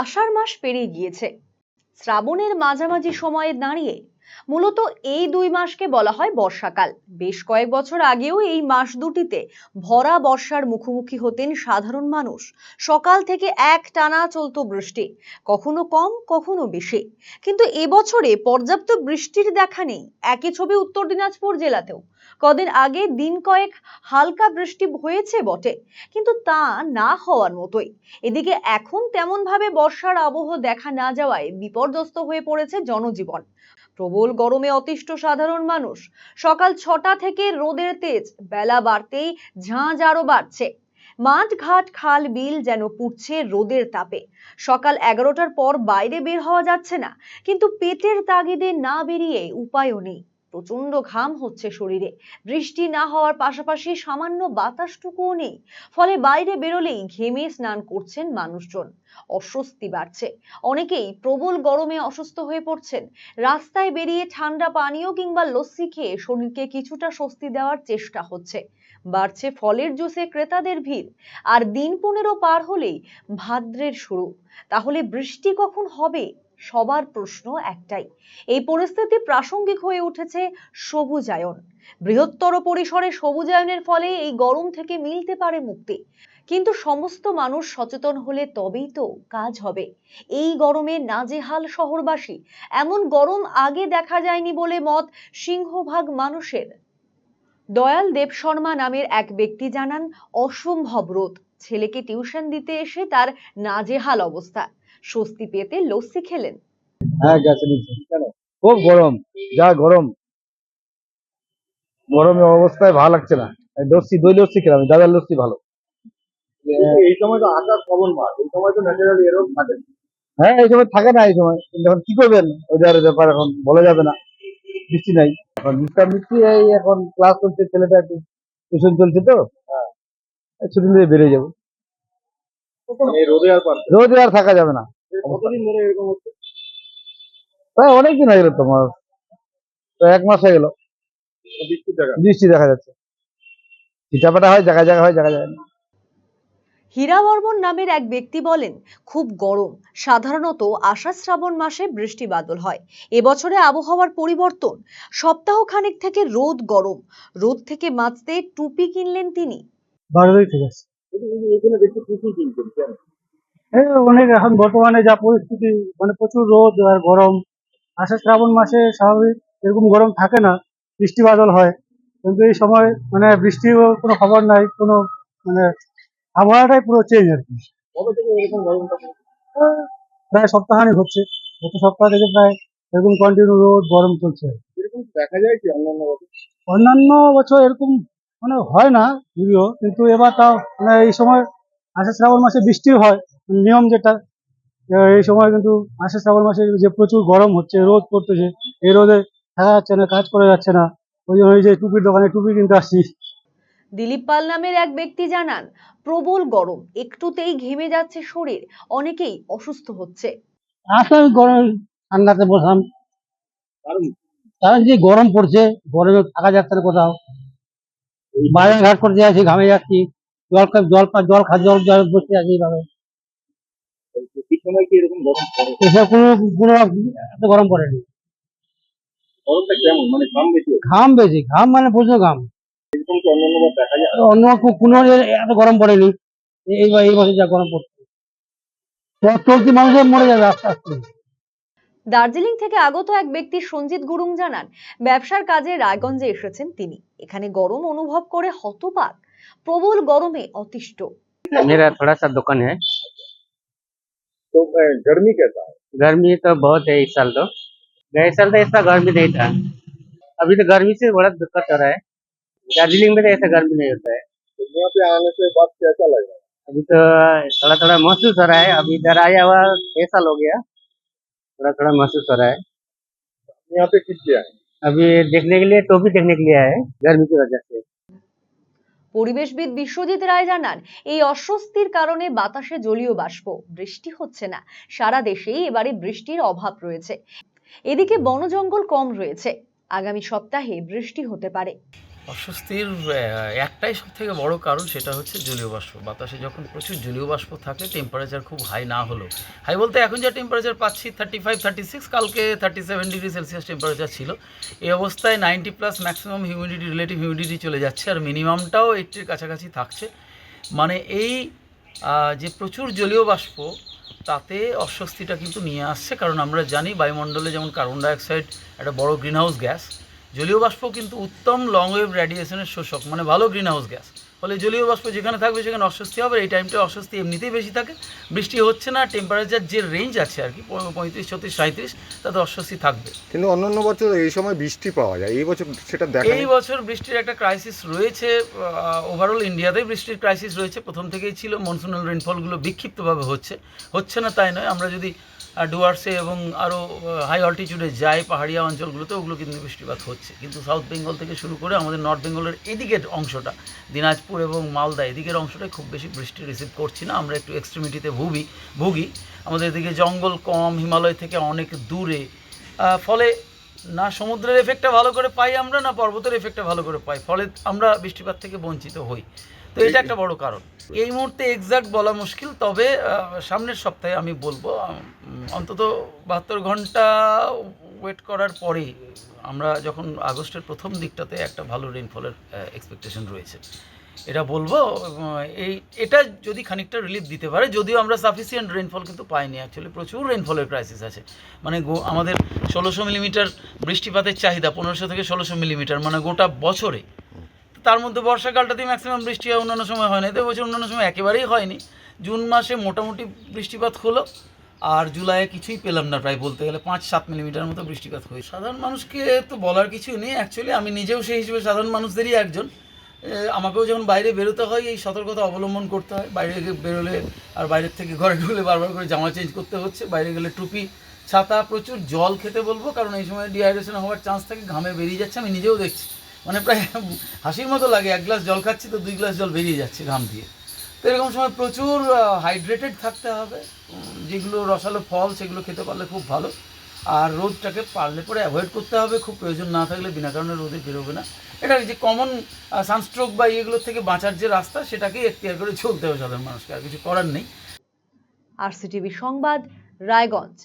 আষাঢ় মাস পেরিয়ে গিয়েছে। শ্রাবণের মাঝামাঝি সময়ে দাঁড়িয়ে মূলত এই দুই মাসকে বলা হয় বর্ষাকাল। বেশ কয়েক বছর আগেও এই মাস দুটিতে ভরা বর্ষার মুখোমুখি হতেন সাধারণ মানুষ। সকাল থেকে এক টানা চলতো বৃষ্টি, কখনো কম, কখনো বেশি। কিন্তু এবছরে পর্যাপ্ত বৃষ্টির দেখা নেই। একই ছবি উত্তর দিনাজপুর জেলাতেও। কদিন আগে দিন কয়েক হালকা বৃষ্টি হয়েছে বটে, কিন্তু তা না হওয়ার মতোই। এদিকে এখন তেমন ভাবে বর্ষার আবহ দেখা না যাওয়ায় বিপর্যস্ত হয়ে পড়েছে জনজীবন। প্রবল গরমে অতিষ্ঠ সাধারণ মানুষ, সকাল ছটা থেকে রোদের তেজ, বেলা বাড়তেই ঝাঁঝ আরও বাড়ছে। মাঠ, ঘাট, খাল, বিল যেন পুড়ছে রোদের তাপে। সকাল এগারোটার পর বাইরে বের হওয়া যাচ্ছে না, কিন্তু পেটের তাগিদে না বেরিয়ে উপায়ও নেই। প্রচণ্ড ঘাম হচ্ছে শরীরে। বৃষ্টি না হওয়ার পাশাপাশি সামান্য বাতাসটুকুও নেই। ফলে বাইরে বেরোলেই ঘেমে স্নান করছেন মানুষজন। অস্বস্তি বাড়ছে। অনেকেই প্রবল গরমে অসুস্থ হয়ে পড়ছেন। রাস্তায় বেরিয়ে ঠান্ডা পানীয় কিংবা লস্যি খেয়ে শরীরকে কিছুটা স্বস্তি দেওয়ার চেষ্টা হচ্ছে। বাড়ছে ফলের জুসে ক্রেতাদের ভিড়। আর দিন পনেরো পার হলেই ভাদ্রের শুরু। তাহলে বৃষ্টি কখন হবে? সবার প্রশ্ন একটাই। এই পরিস্থিতি প্রাসঙ্গিক হয়ে উঠেছে সবুজায়ন। বৃহত্তর পরিসরে সবুজায়নের ফলে এই গরম থেকে মিলতে পারে মুক্তি। কিন্তু সমস্ত মানুষ সচেতন হলে তবেই তো কাজ হবে। এই গরমে নাজেহাল শহরবাসী, এমন গরম আগে দেখা যায়নি বলে মত সিংহভাগ মানুষের। দয়াল দেব শর্মা নামের এক ব্যক্তি জানান, অসম্ভব রোদ। ছেলেকে টিউশন দিতে এসে তার নাজেহাল অবস্থা। স্বস্তি পেতে লস্যি খেলেন। হ্যাঁ খুব গরম যা গরম। গরমের অবস্থায় ভালো লাগছে না। লস্যি দই লস্যি খেলাম দাদার লস্যি ভালো। এই সময় তো আকাশ পবন মাস এই সময় তো ন্যাচারালি এরকম থাকে। হ্যাঁ এই সময় থাকে না এই সময়। কিন্তু এখন কি করবেন? ওয়েদারের ব্যাপার এখন বলা যাবে না। বৃষ্টি নাই। এখন বৃষ্টি বৃষ্টি এই এখন ক্লাস চলছে ছেলেটা একটু টিউশন চলছে তো। হ্যাঁ। ছুটি নিয়ে বেরিয়ে যাব। রোদে আর পারছে না। রোদে আর থাকা যাবে না। এই কতদিন ধরে এরকম হচ্ছে? প্রায় অনেকদিন হয়ে গেল তোমার। প্রায় এক মাস হয়ে গেল। বৃষ্টি দেখা যাচ্ছে। চিটাপাটা হয় জায়গায় জায়গায় হয় জায়গায় জায়গায় না। হীরা বর্মন নামের এক ব্যক্তি বলেন খুব গরম। সাধারণত আষাঢ় শ্রাবণ মাসে বৃষ্টি বাদল হয়। এবছরে আবহাওয়ার পরিবর্তন। সপ্তাহ খানেক থেকে রোদ গরম। রোদ থেকে বাঁচতে টুপি কিনলেন তিনি। বারো ঠিক আছে। এখানে দেখছি টুপি কিনছেন কেন এই অনেক এখন বর্তমানে যা পরিস্থিতি মানে প্রচুর রোদ আর গরম। আষাঢ় শ্রাবণ মাসে স্বাভাবিক এরকম গরম থাকে না বৃষ্টি বাদল হয়। কিন্তু এই সময় মানে বৃষ্টির কোনো খবর নাই কোনো মানে আবহাওয়াটাই পুরো চেঞ্জ আর কি। প্রায় সপ্তাহখানিক হচ্ছে গত সপ্তাহ থেকে প্রায় এরকম কন্টিনিউ রোদ গরম চলছে। এরকম দেখা যায় কি অন্যান্য বছর? অন্যান্য বছর এরকম মানে হয় না যদিও কিন্তু এবার তাও মানে এই সময় আষাঢ় শ্রাবণ মাসে বৃষ্টি হয় নিয়ম যেটা এই সময় কিন্তু আষাঢ় শ্রাবণ মাসে যে প্রচুর গরম হচ্ছে রোদ পড়তেছে এই রোদে থাকা যাচ্ছে না কাজ করা যাচ্ছে না ওই জন্য ওই যে টুপির দোকানে টুপি কিনতে আসছি। দিলীপ পাল নামের এক ব্যক্তি জানান প্রবল গরম একটুতেই ঘেমে যাচ্ছে শরীর অনেকেই অসুস্থ হচ্ছে। আসলে গরম ঠান্ডাতে বসলাম। কারণ কারণ যে গরম পড়ছে গরমে থাকা যাচ্ছে না কোথাও। বাইরে ঘাট করতে যাচ্ছি ঘামে যাচ্ছি। জল জল জল খা জল জল বসে আছি এইভাবে। গরম এসব কোনো কোনো এত গরম পড়েনি। মানে ঘাম বেশি ঘাম মানে প্রচুর ঘাম। অন্য কোনো এত গরম পড়েনি। এই বছর যা গরম পড়ছে। চলতি মানুষের মরে যাবে আস্তে আস্তে। দার্জিলিং থেকে আগত এক ব্যক্তি সঞ্জিত গুরুং জানান ব্যবসার কাজে রায়গঞ্জে এসেছেন তিনি এখানে গরম অনুভব করে হতবাক প্রবল গরমে অতিষ্ঠ मेरा थोड़ा सा दुकान है तो अ, गर्मी कैसा है गर्मी तो बहुत है इस साल तो गए साल तो ऐसा गर्मी नहीं था अभी तो गर्मी से बड़ा दिक्कत हो रहा है दार्जिलिंग में तो ऐसा गर्मी नहीं होता है तो यहाँ पे आने से बात कैसा लग रहा है अभी तो थोड़ा थोड़ा महसूस हो रहा है अभी इधर आया हुआ छह साल हो गया थोड़ा थोड़ा महसूस हो रहा है यहाँ पे किस लिए आए अभी देखने के लिए टोपी देखने के लिए आया है गर्मी की वजह से পরিবেশবিদ বিশ্বজিৎ রায় জানান এই অস্বস্তির কারণে বাতাসে জলীয় বাষ্প বৃষ্টি হচ্ছে না সারা দেশেই এবারে বৃষ্টির অভাব রয়েছে এদিকে বনজঙ্গল কম রয়েছে আগামী সপ্তাহে বৃষ্টি হতে পারে অস্বস্তির একটাই সব থেকে বড় কারণ সেটা হচ্ছে জলীয় বাষ্প। বাতাসে যখন প্রচুর জলীয় বাষ্প থাকে টেম্পারেচার খুব হাই না হলেও। হাই বলতে এখন যা টেম্পারেচার পাচ্ছি থার্টি ফাইভ থার্টি সিক্স কালকে thirty seven degree Celsius temperature ছিল। এই অবস্থায় ninety plus maximum humidity relative humidity চলে যাচ্ছে আর মিনিমামটাও এইটির কাছাকাছি থাকছে। মানে এই যে প্রচুর জলীয় বাষ্প, তাতে অস্বস্তিটা কিন্তু নিয়ে আসছে। কারণ আমরা জানি বায়ুমণ্ডলে যেমন কার্বন ডাইঅক্সাইড একটা বড় গ্রিনহাউস গ্যাস জলীয় বাষ্প কিন্তু উত্তম লং ওয়েভ রেডিয়েশনের শোষক মানে ভালো গ্রিন হাউস গ্যাস ফলে জলীয় বাষ্প যেখানে থাকবে সেখানে অস্বস্তি হবে এই টাইমটা অস্বস্তি এমনিতেই বেশি থাকে। বৃষ্টি হচ্ছে না টেম্পারেচার যে রেঞ্জ আছে আর কি পঁয়ত্রিশ ছত্রিশ সাঁত্রিশ তাতে অস্বস্তি থাকবে। কিন্তু অন্যান্য বছর এই সময় বৃষ্টি পাওয়া যায় এই বছর সেটা দেখা এই বছর বৃষ্টির একটা ক্রাইসিস রয়েছে ওভারঅল ইন্ডিয়াতেই বৃষ্টির ক্রাইসিস রয়েছে। প্রথম থেকেই ছিল মনসুনাল রেনফলগুলো বিক্ষিপ্তভাবে হচ্ছে হচ্ছে না তাই নয়। আমরা যদি ডুয়ার্সে এবং আরও হাই অল্টিটিউডে যায় পাহাড়িয়া অঞ্চলগুলোতে ওগুলো কিন্তু বৃষ্টিপাত হচ্ছে। কিন্তু সাউথ বেঙ্গল থেকে শুরু করে আমাদের নর্থ বেঙ্গলের এদিকের অংশটা দিনাজপুর এবং মালদা এদিকের অংশটাই খুব বেশি বৃষ্টি রিসিভ করছি না। আমরা একটু এক্সট্রিমিটিতে ভুগি ভুগি। আমাদের এদিকে জঙ্গল কম হিমালয় থেকে অনেক দূরে। ফলে না সমুদ্রের এফেক্টটা ভালো করে পাই আমরা না পর্বতের এফেক্টটা ভালো করে পাই। ফলে আমরা বৃষ্টিপাত থেকে বঞ্চিত হই। তো এটা একটা বড় কারণ। এই মুহূর্তে এক্সাক্ট বলা মুশকিল তবে সামনের সপ্তাহে আমি বলব অন্তত বাহাত্তর ঘণ্টা ওয়েট করার পরেই আমরা যখন আগস্টের প্রথম দিকটাতে একটা ভালো রেনফলের এক্সপেকটেশন রয়েছে। এটা বলব এই, এটা যদি খানিকটা রিলিফ দিতে পারে, যদিও আমরা সাফিসিয়েন্ট রেনফল কিন্তু পাইনি। অ্যাকচুয়ালি প্রচুর রেনফলের ক্রাইসিস আছে। মানে আমাদের ষোলোশো মিলিমিটার বৃষ্টিপাতের চাহিদা পনেরোশো থেকে ষোলোশো মিলিমিটার মানে গোটা বছরে। তার মধ্যে বর্ষাকালটাতেই ম্যাক্সিমাম বৃষ্টি হয়, অন্যান্য সময় হয় না। এতে বছর অন্যান্য সময় একেবারেই হয়নি। জুন মাসে মোটামুটি বৃষ্টিপাত হলো। আর জুলাইয়ে কিছুই পেলাম না প্রায় বলতে গেলে পাঁচ সাত মিলিমিটার মতো বৃষ্টিপাত হয়েছে। সাধারণ মানুষকে তো বলার কিছু নেই। অ্যাকচুয়ালি আমি নিজেও সেই হিসেবে সাধারণ মানুষদেরই একজন। আমাকেও যখন বাইরে বেরোতে হয়, এই সতর্কতা অবলম্বন করতে হয়। বাইরে বেরোলে আর বাইরের থেকে ঘরে ঢুকলে বারবার করে জামা চেঞ্জ করতে হচ্ছে। বাইরে গেলে টুপি, ছাতা, প্রচুর জল খেতে বলব। কারণ এই সময় ডিহাইড্রেশন হওয়ার চান্স থাকে, ঘামে বেরিয়ে যাচ্ছে। আমি নিজেও দেখছি। মানে প্রায় হাসির মতো লাগে। এক গ্লাস জল খাচ্ছি তো দুই গ্লাস জল বেরিয়ে যাচ্ছে ঘাম দিয়ে। তো এরকম সময় প্রচুর হাইড্রেটেড থাকতে হবে। যেগুলো রসালো ফল, সেগুলো খেতে পারলে খুব ভালো। আর রোদটাকে পারলে পরে অ্যাভয়েড করতে হবে, খুব প্রয়োজন না থাকলে বিনা কারণে রোদে বেরোবে না। এটা যে কমন সানস্ট্রোক বা এগুলো থেকে বাঁচার যে রাস্তা, সেটাকেই এখতিয়ার করে চলতে হবে সাধারণ মানুষকে, আর কিছু করার নেই। আর আরসিটিভি সংবাদ, রায়গঞ্জ।